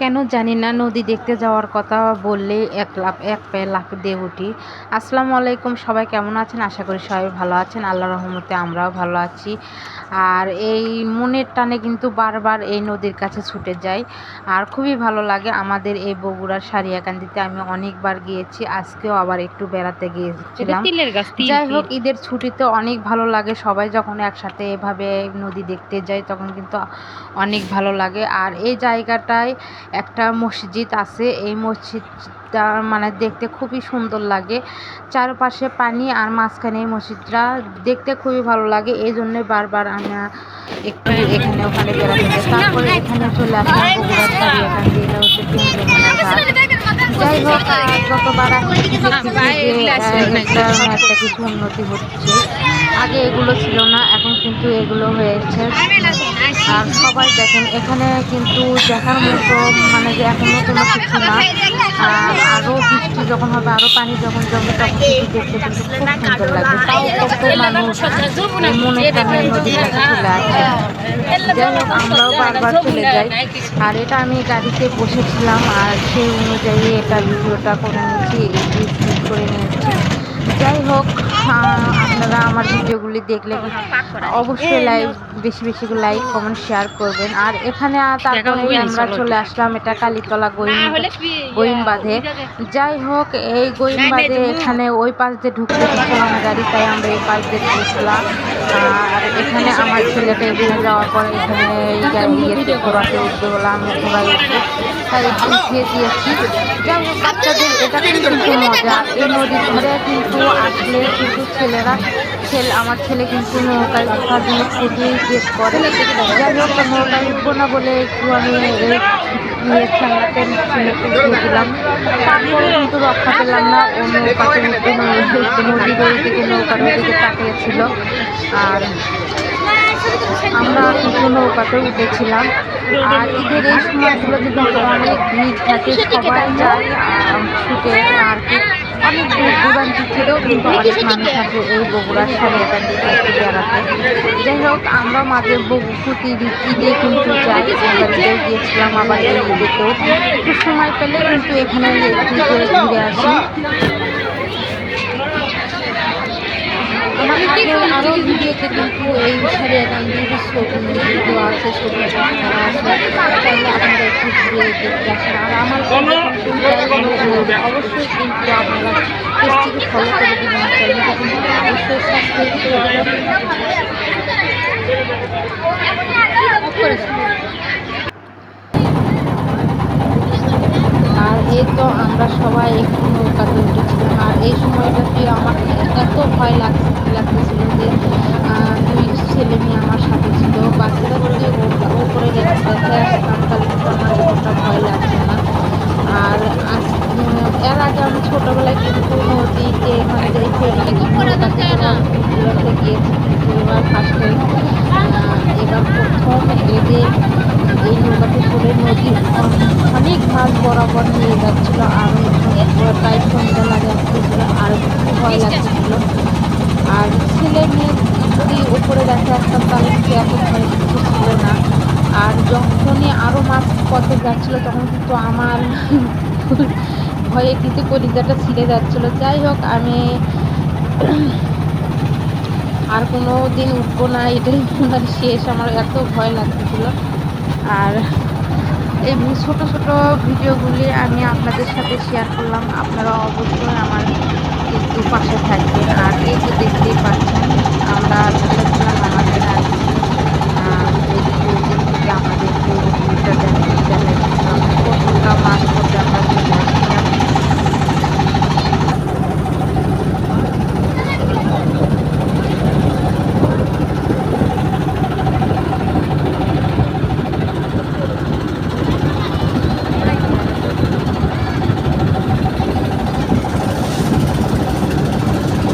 কেন জানি না নদী দেখতে যাওয়ার কথা বললে এক লাফ এক পায়ে লাফ দিয়ে উঠি। আসসালামু আলাইকুম সবাই কেমন আছেন? আশা করি সবাই ভালো আছেন। আল্লাহ রহমতে আমরাও ভালো আছি। আর এই মনের টানে কিন্তু বারবার এই নদীর কাছে ছুটে যাই। আর খুবই ভালো লাগে আমাদের এই বগুড়ার সারিয়াকান্দিতে। আমি অনেকবার গিয়েছি আজকেও আবার একটু বেড়াতে গিয়েছিলাম। যাই হোক ঈদের ছুটিতে অনেক ভালো লাগে। সবাই যখন একসাথে এভাবে নদী দেখতে যায় তখন কিন্তু অনেক ভালো লাগে। আর এই জায়গাটায় একটা মসজিদ আছে। এই মসজিদটা মানে দেখতে খুবই সুন্দর লাগে। চারপাশে পানি আর মাঝখানে এই মসজিদটা দেখতে খুবই ভালো লাগে। এই জন্যে বারবার আমরা একটু এখানে ওখানে বেড়াতে তারপরে এখানে চলে আসলাম হচ্ছে যাই হোক যতবার একটা কিছু উন্নতি হচ্ছে। আগে এগুলো ছিল না, এখন কিন্তু এগুলো হয়েছে। আর সবাই দেখেন, এখানে কিন্তু দেখার মতো মানে যে এখনও কোনো কিছু না। আরও বৃষ্টি যখন হবে আরও পানি যখন জমে তখন কিন্তু দেখতে কিন্তু খুব সুন্দর লাগবে। তাও কত মানুষ মনে টানে নদীর চলে আসে। যাই হোক আমরাও বারবার চলে যাই। আর এটা আমি গাড়িতে বসেছিলাম, আর সেই অনুযায়ী এটা ভিডিওটা করে স্কিপ করে নিয়েছি। যাই হোক আপনারা আমার ভিডিওগুলি দেখলে অবশ্যই লাইক বেশি বেশি লাইক কমেন্ট শেয়ার করবেন। আর এখানে তারপরে আমরা চলে আসলাম এটা কালীতলা গইম গইম বাঁধে। যাই হোক এই গইম বাঁধে এখানে ওই পাশ দিয়ে ঢুকতে দিচ্ছিল না গাড়ি তাই আমরা এই পাশ দিয়ে ঢুকলাম। আর এখানে আমার ছেলেটা এখানে যাওয়ার পরে এখানে এই গাড়ি ঘোরাতে উঠতে হলো আমি ঘোরাই তাই উঠিয়ে দিয়েছি। যাই হোক বাচ্চাদের এটা কিন্তু মজা। এই নদীর ধারে কিন্তু আসলে কিন্তু ছেলেরা ছেলে আমার ছেলে কিন্তু নৌকায় ওঠার জন্য খুবই জেদ করে। যাই হোক নৌকায় উঠবো না বলে একটু আমি নিয়ে উঠিয়ে দিলাম। তারপরে কিন্তু রক্ষা পেলাম না, ও নৌকাতে নদীর ওই দিকে নৌকার ওদিকে তাকিয়েছিল। আর আমরা কিন্তু নৌকাতে উঠেছিলাম। আর ঈদের এই সময়গুলোতে কিন্তু অনেক ভিড় থাকে, সবাই যায় ছুটে আর কি অনেক দূর দূরান্ত থেকেও কিন্তু অনেক মানুষ আসে এই বগুড়ার দিকে একটু বেড়াতে। যাই হোক, আমরা মাঝে প্রতি ঈদে কিন্তু যাই। আমরা গিয়েছিলাম আবার এই ঈদেতেও একটু সময় পেলে কিন্তু এখানে একটু করে ঘুরে আসি। আরও ভিডিওতে কিন্তু এই সারিয়াকান্দির ছবি, ভিডিও আছে, ছবি আছে। তাহলে আপনারা একটু ঘুরে দেখতে আসেন। আর আমার অবশ্যই অবশ্যই আর এই তো আমরা সবাই একটু নৌকাতে উঠেছিলাম। আর এই সময়টাতে আমার এত ভয় লাগছে লাগতেছিল যে দুই ছেলে মেয়ে আমার সাথে ছিল। বাচ্চারা যদি ওপরে দেখে আসতাম তাহলে কিন্তু আমার এতটা ভয় লাগছে না আর আজ উম, এর আগে আমি ছোটোবেলায় কিন্তু নদীতে মানে যে ফেরি নৌকাতে করে গিয়েছি এবার ফার্স্টে এবার প্রথম এদের এই নৌকাতে করে নদীর অনেক মাছ বরাবর নিয়ে যাচ্ছিল, আর প্রায় সন্ধ্যা লাগে আসতেছিল আর ভয় লাগছিল। আর ছেলে মেয়ে যদি উপরে দেখে আসতাম, তাহলে কিন্তু এত ভয় কিছু ছিল না। আর যখনই আরও মাছ পথে যাচ্ছিল, তখন কিন্তু আমার ভয়ে কিন্তু কলিজাটা ছিঁড়ে যাচ্ছিল। যাই হোক, আমি আর কোনো দিন উঠবো না, এটাই আমার শেষ, আমার এত ভয় লাগতেছিল। আর এই ছোট ছোট ভিডিওগুলি আমি আপনাদের সাথে শেয়ার করলাম। আপনারা অবশ্যই আমার একটু পাশে থাকবেন। আর এই তো দেখতেই পাচ্ছেন, আমরা বসেছিলাম আমাদের আর কি, আহ, এই যে থেকে আমাদের একটু ভিডিওটা দেখতে দেখাচ্ছিলাম কতটা মাছ করতে আমরা চলে আসছিলাম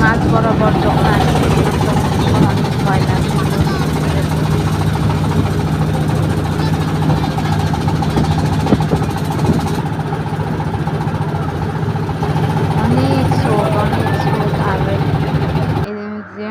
মাছ বরাবর যখন আসছিলাম তখন অনেক ভয় লাগছিল অনেক স্রোত অনেক স্রোত আর এই যে